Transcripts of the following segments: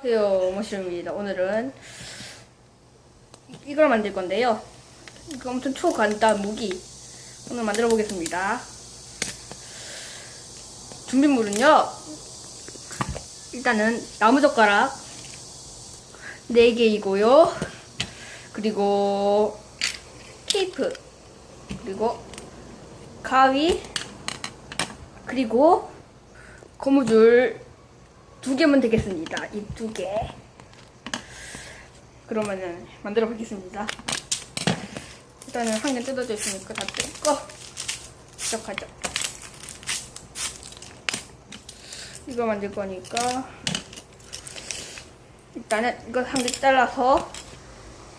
안녕하세요 모시입니다. 오늘은 이- 이걸 만들 건데요. 이거 엄청 초간단 무기 오늘 만들어 보겠습니다. 준비물은요 일단은 나무젓가락 4개이고요. 그리고 테이프 그리고 가위 그리고 고무줄 두 개면 되겠습니다. 이 두 개. 그러면은 만들어 보겠습니다. 일단은 한 개 뜯어져 있으니까 다 뜯고 시작하죠. 이거 만들 거니까 일단은 이거 한 개 잘라서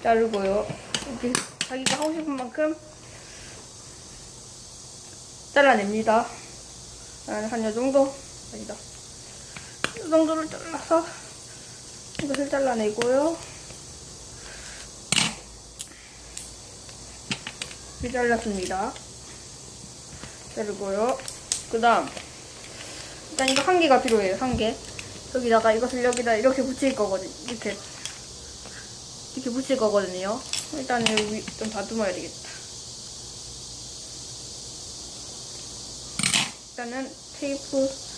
자르고요. 이렇게 자기가 하고 싶은 만큼 잘라냅니다. 한 요 정도 아니다. 이 정도를 잘라서 이것을 잘라내고요. 이렇게 잘랐습니다. 자르고요. 그 다음 일단 이거 한 개가 필요해요. 한 개. 여기다가 이것을 여기다 이렇게 붙일 거거든요. 이렇게 이렇게 붙일 거거든요. 일단은 여기 좀 다듬어야 되겠다. 일단은 테이프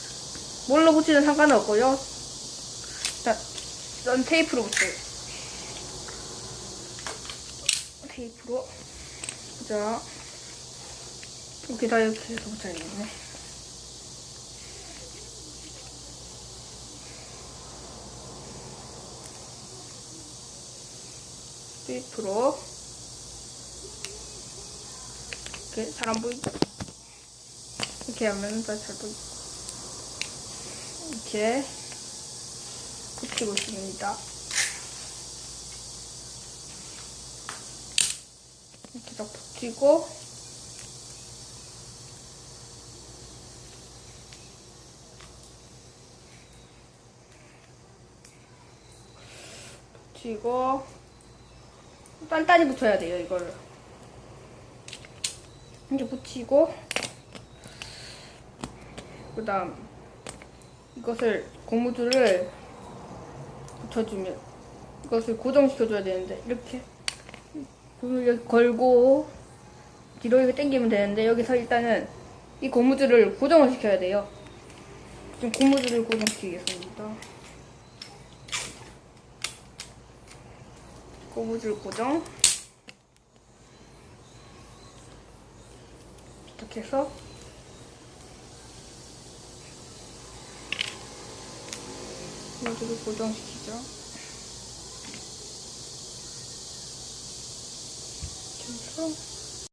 뭘로 붙이든 상관은 없고요. 일단 전 테이프로 붙여요. 테이프로 자 이렇게 다 이렇게 해서 붙여야겠네. 테이프로 이렇게 잘 안 보이죠? 이렇게 하면 더 잘 보이죠? 이렇게 붙이고 있습니다. 이렇게 딱 붙이고 붙이고 단단히 붙여야 돼요 이거를 이렇게 붙이고 그 다음 이것을 고무줄을 붙여주면 이것을 고정시켜줘야 되는데 이렇게 고무줄 걸고 뒤로 이렇게 당기면 되는데 여기서 일단은 이 고무줄을 고정을 시켜야 돼요. 지금 고무줄을 고정시키겠습니다. 고무줄 고정 이렇게 해서 고무줄을 고정시키죠. 이렇게 해서